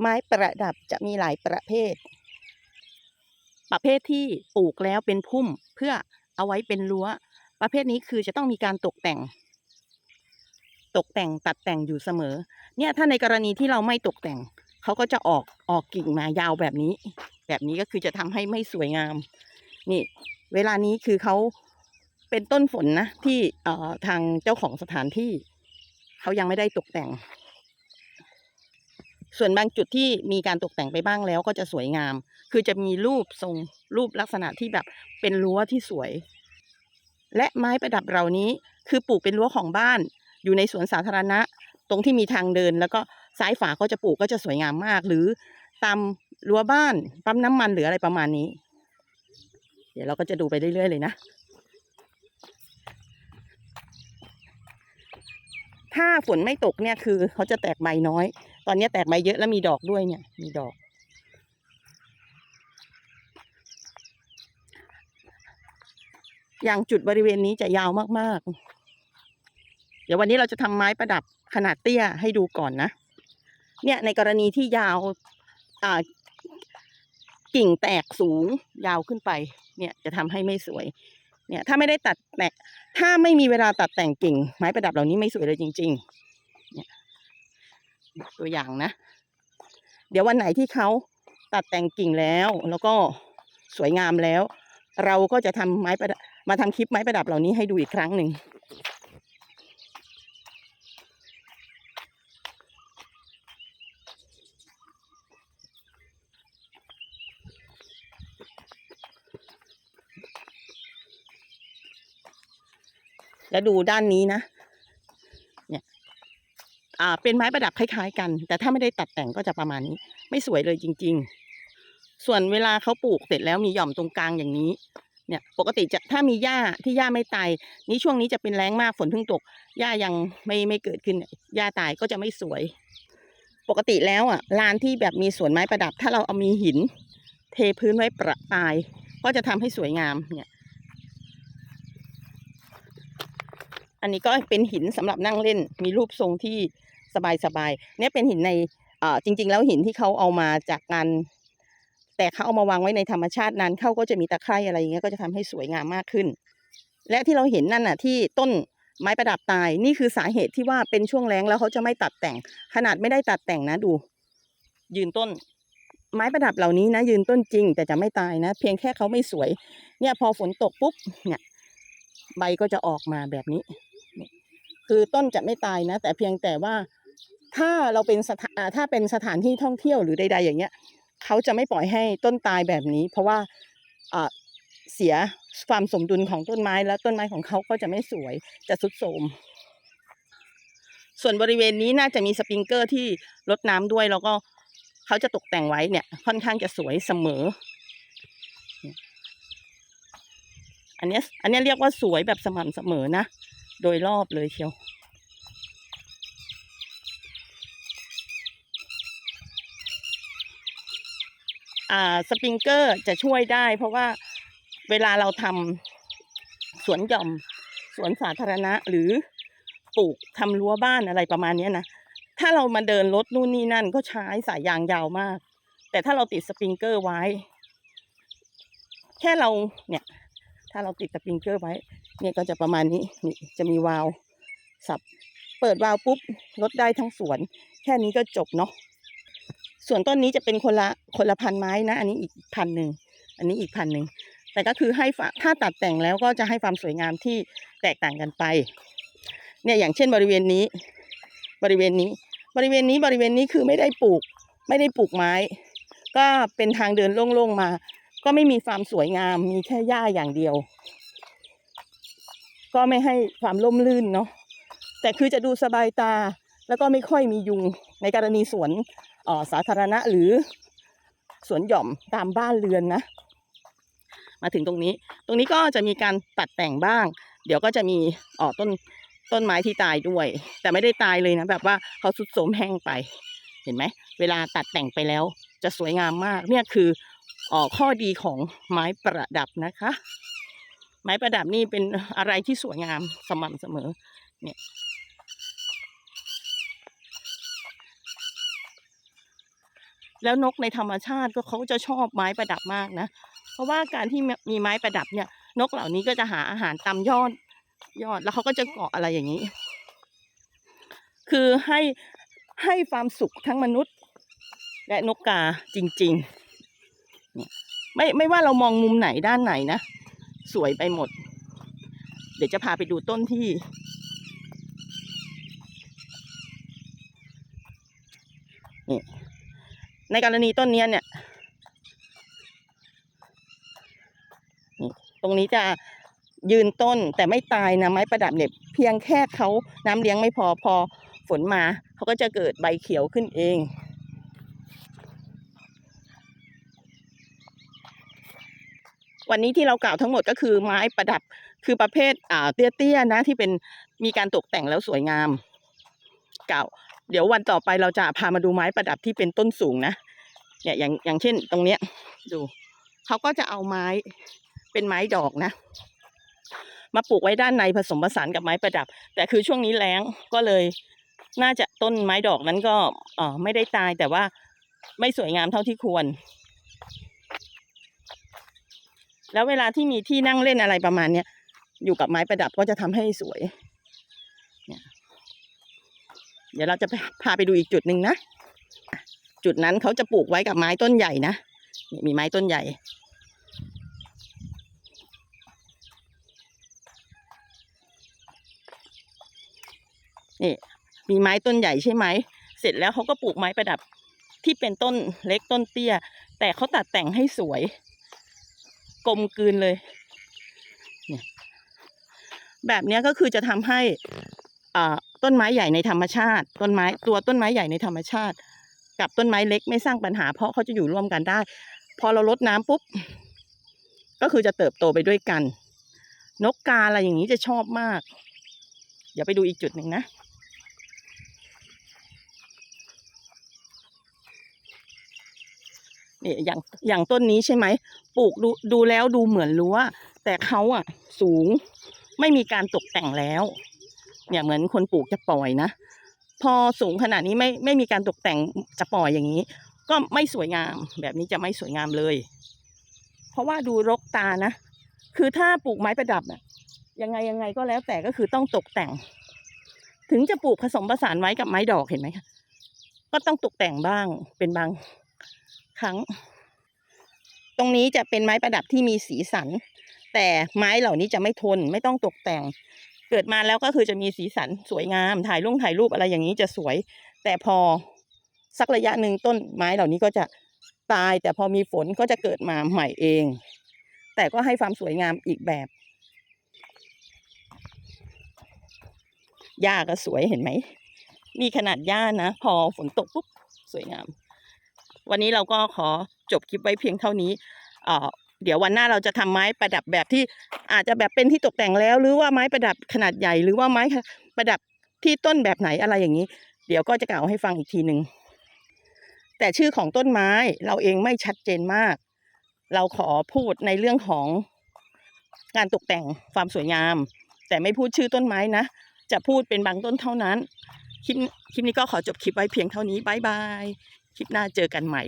ไม้ประดับจะมีหลายประเภท ประเภทที่ปลูกแล้วเป็นพุ่มเพื่อเอาไว้เป็นรั้ว ประเภทนี้คือจะต้องมีการตกแต่ง ตกแต่งตัดแต่งอยู่เสมอ เนี่ยถ้าในกรณีที่เราไม่ตกแต่งเขาก็จะออกออกกิ่งมายาวแบบนี้ แบบนี้ก็คือจะทำให้ไม่สวยงาม นี่ เวลานี้คือเขาเป็นต้นฝนนะที่ทางเจ้าของสถานที่เขายังไม่ได้ตกแต่ง ส่วนบางจุดที่มีการตกแต่งไปบ้างแล้วก็จะสวยงาม คือจะมีรูปทรงรูปลักษณะที่แบบเป็นรั้วที่สวย และไม้ประดับเหล่านี้คือปลูกเป็นรั้วของบ้าน อยู่ในสวนสาธารณะ ตรงที่มีทางเดิน แล้วก็ซ้ายฝาก็จะปลูกก็จะสวยงามมาก หรือตามรั้วบ้านปั๊มน้ำมันหรืออะไรประมาณนี้ เดี๋ยวเราก็จะดูไปเรื่อยๆเลยนะ ถ้าฝนไม่ตกเนี่ยคือเขาจะแตกใบน้อย ตอนนี้แตกใบเยอะแล้วมีดอกด้วยเนี่ย มีดอก อย่างจุดบริเวณนี้จะยาวมากๆ เดี๋ยววันนี้เราจะทำไม้ประดับขนาดเตี้ยให้ดูก่อนนะ เนี่ยในกรณีที่ยาวอ่ากิ่งแตกสูงยาวขึ้นไป เนี่ยจะทำให้ไม่สวย เนี่ยถ้าไม่ได้ตัดแต่ถ้าไม่มีเวลาตัดแต่งกิ่ง ไม้ประดับเหล่านี้ไม่สวยเลยจริง ๆ ตัวอย่างนะ เดี๋ยววันไหนที่เขาตัดแต่งกิ่งแล้ว แล้วก็สวยงามแล้ว เราก็จะทำไม้ประดับมาทำคลิปไม้ประดับเหล่านี้ให้ดูอีกครั้งหนึ่งแล้วดูด้านนี้นะ อ่าเป็นไม้ประดับคล้าย ๆ กัน แต่ถ้าไม่ได้ตัดแต่งก็จะประมาณนี้ ไม่สวยเลยจริง ๆ ส่วนเวลาเขาปลูกเสร็จแล้วมีหย่อมตรงกลางอย่างนี้ เนี่ยปกติจะถ้ามีหญ้าที่หญ้าไม่ตายนี้ช่วงนี้จะเป็นแรงมากฝนเพิ่งตกหญ้ายังไม่ไม่เกิดขึ้นหญ้าตายก็จะไม่สวย ปกติแล้วอะลานที่แบบมีสวนไม้ประดับ ถ้าเราเอามีหิน เทพื้นไว้ประปาย ก็จะทำให้สวยงามเนี่ยอันนี้ก็เป็นหินสำหรับนั่งเล่น มีรูปทรงที่ สบายๆเนี่ยเป็นหินในเอ่อจริง ๆ แล้วหินที่เขาเอามาจากงานแต่เขาเอามาวางไว้ในธรรมชาตินั้นเขาก็จะมีตะไคร่อะไรอย่างเงี้ยก็จะทำให้สวยงามมากขึ้น และที่เราเห็นนั่นน่ะที่ต้นไม้ประดับตายนี่คือสาเหตุที่ว่าเป็นช่วงแล้งแล้วเขาจะไม่ตัดแต่ง ขนาดไม่ได้ตัดแต่งนะดู ยืนต้น ไม้ประดับเหล่านี้นะ ยืนต้นจริง แต่จะไม่ตายนะ เพียงแค่เขาไม่สวย เนี่ยพอฝนตกปุ๊บเนี่ยใบก็จะออกมาแบบนี้ คือต้นจะไม่ตายนะ แต่เพียงแต่ว่า ถ้าเราเป็นสถานถ้าเป็นสถานที่ท่องเที่ยวหรือใด ๆ อย่างเงี้ยเขาจะไม่ปล่อยให้ต้นตายแบบนี้ เพราะว่าเสียความสมดุลของต้นไม้แล้วต้นไม้ของเขาก็จะไม่สวยจะทรุดโทรมส่วนบริเวณนี้น่าจะมีสปริงเกอร์ที่รดน้ำด้วยแล้วก็เขาจะตกแต่งไว้เนี่ย ค่อนข้างจะสวยเสมอ อันนี้อันนี้เรียกว่าสวยแบบสม่ำเสมอนะ โดยรอบเลยเชียว สปริงเกอร์จะช่วยได้ เพราะว่าเวลาเราทำสวนหย่อมสวนสาธารณะหรือปลูกทำรั้วบ้านอะไรประมาณนี้นะ ถ้าเรามาเดินรถนู่นนี่นั่นก็ใช้สายยางยาวมาก แต่ถ้าเราติดสปริงเกอร์ไว้ แค่เราเนี่ย ถ้าเราติดสปริงเกอร์ไว้ เนี่ยก็จะประมาณนี้นี่จะมีวาล์วสับ เปิดวาล์วปุ๊บลดได้ทั้งสวน แค่นี้ก็จบเนาะ ส่วนต้นนี้จะเป็นคนละคนละพันไม้นะ อันนี้อีกพันหนึ่งอันนี้อีกพันหนึ่งแต่ก็คือให้ถ้าตัดแต่งแล้วก็จะให้ความสวยงามที่แตกต่างกันไป เนี่ยอย่างเช่นบริเวณนี้ บริเวณนี้ บริเวณนี้บริเวณนี้คือไม่ได้ปลูก ไม่ได้ปลูกไม้ ก็เป็นทางเดินโล่งๆมา ก็ไม่มีความสวยงามมีแค่หญ้าอย่างเดียว ก็ไม่ให้ความร่มรื่นเนาะแต่คือจะดูสบายตาแล้วก็ไม่ค่อยมียุงในกรณีสวน สาธารณะหรือสวนหย่อมตามบ้านเรือนนะ มาถึงตรงนี้ ตรงนี้ก็จะมีการตัดแต่งบ้าง เดี๋ยวก็จะมีออต้นต้นไม้ที่ตายด้วย แต่ไม่ได้ตายเลยนะ แบบว่าเขาสุดโทรมแห้งไป เห็นไหม เวลาตัดแต่งไปแล้ว จะสวยงามมาก เนี่ยคือออข้อดีของไม้ประดับนะคะ ไม้ประดับนี่เป็นอะไรที่สวยงามสม่ำเสมอ เนี่ย แล้วนกในธรรมชาติก็เขาจะชอบไม้ประดับมากนะ เพราะว่าการที่มีไม้ประดับเนี่ย นกเหล่านี้ก็จะหาอาหารตามยอดยอดแล้วเขาก็จะเกาะอะไรอย่างนี้ คือให้ให้ความสุขทั้งมนุษย์ และนกกาจริงๆเนี่ยไม่ไม่ว่าเรามองมุมไหนด้านไหนนะ สวยไปหมด เดี๋ยวจะพาไปดูต้นที่นี่ ในกรณีต้นเนี้ยเนี่ยตรงนี้จะยืนต้นแต่ไม่ตายนะไม้ประดับเนี่ยเพียงแค่เขาน้ำเลี้ยงไม่พอพอฝนมาเขาก็จะเกิดใบเขียวขึ้นเองวันนี้ที่เรากล่าวทั้งหมดก็คือไม้ประดับคือประเภทอ่าเตี้ยๆนะที่เป็นมีการตกแต่งแล้วสวยงามกล่าว เดี๋ยววันต่อไปเราจะพามาดูไม้ประดับที่เป็นต้นสูงนะเนี่ยอย่างอย่างเช่นตรงเนี้ย ดูเขาก็จะเอาไม้เป็นไม้ดอกนะ มาปลูกไว้ด้านในผสมผสานกับไม้ประดับ แต่คือช่วงนี้แล้งก็เลย น่าจะต้นไม้ดอกนั้นก็เออไม่ได้ตายแต่ว่าไม่สวยงามเท่าที่ควร แล้วเวลาที่มีที่นั่งเล่นอะไรประมาณเนี้ยอยู่กับไม้ประดับก็จะทำให้สวยเนี่ย เดี๋ยวเราจะพาไปดูอีกจุดหนึ่งนะ จุดนั้นเขาจะปลูกไว้กับไม้ต้นใหญ่นะนี่มีไม้ต้นใหญ่นี่มีไม้ต้นใหญ่ใช่ไหม เสร็จแล้วเขาก็ปลูกไม้ประดับที่เป็นต้นเล็กต้นเตี้ย แต่เขาตัดแต่งให้สวย กลมกลืนเลยเนี่ยแบบนี้ก็คือจะทำให้ ต้นไม้ใหญ่ในธรรมชาติ ต้นไม้ตัวต้นไม้ใหญ่ในธรรมชาติ กับต้นไม้เล็กไม่สร้างปัญหา เพราะเขาจะอยู่ร่วมกันได้ พอเราลดน้ำปุ๊บก็คือจะเติบโตไปด้วยกัน นกกาอะไรอย่างนี้จะชอบมาก เดี๋ยวไปดูอีกจุดหนึ่งนะเนี่ยอย่างอย่างต้นนี้ใช่ไหมปลูกดูดูแล้วดูเหมือนรั้วแต่เขาอะสูงไม่มีการตกแต่งแล้ว เนี่ยเหมือนคนปลูกจะปล่อยนะ พอสูงขนาดนี้ไม่ไม่มีการตกแต่งจะปล่อยอย่างนี้ ก็ไม่สวยงาม แบบนี้จะไม่สวยงามเลย เพราะว่าดูรกตานะ คือถ้าปลูกไม้ประดับอะยังไงยังไงก็แล้วแต่ก็คือต้องตกแต่ง ถึงจะปลูกผสมผสานไว้กับไม้ดอกเห็นไหมคะก็ต้องตกแต่งบ้างเป็นบางครั้ง ตรงนี้จะเป็นไม้ประดับที่มีสีสัน แต่ไม้เหล่านี้จะไม่ทนไม่ต้องตกแต่ง เกิดมาแล้วก็คือจะมีสีสันสวยงาม ถ่ายรูปถ่ายรูปอะไรอย่างนี้จะสวย แต่พอสักระยะหนึ่งต้นไม้เหล่านี้ก็จะตาย แต่พอมีฝนก็จะเกิดมาใหม่เอง แต่ก็ให้ความสวยงามอีกแบบหญ้าก็สวยเห็นไหมนี่ขนาดหญ้านะ พอฝนตกปุ๊บสวยงาม วันนี้เราก็ขอจบคลิปไว้เพียงเท่านี้ เดี๋ยววันหน้าเราจะทำไม้ประดับแบบที่อาจจะแบบเป็นที่ตกแต่งแล้ว หรือว่าไม้ประดับขนาดใหญ่ หรือว่าไม้ประดับที่ต้นแบบไหนอะไรอย่างนี้ เดี๋ยวก็จะกล่าวให้ฟังอีกทีหนึ่งแต่ชื่อของต้นไม้เราเองไม่ชัดเจนมาก เราขอพูดในเรื่องของการตกแต่งความสวยงาม แต่ไม่พูดชื่อต้นไม้นะ จะพูดเป็นบางต้นเท่านั้น คลิปคลิปนี้ก็ขอจบคลิปไว้เพียงเท่านี้บายบาย คลิปหน้าเจอกันใหม่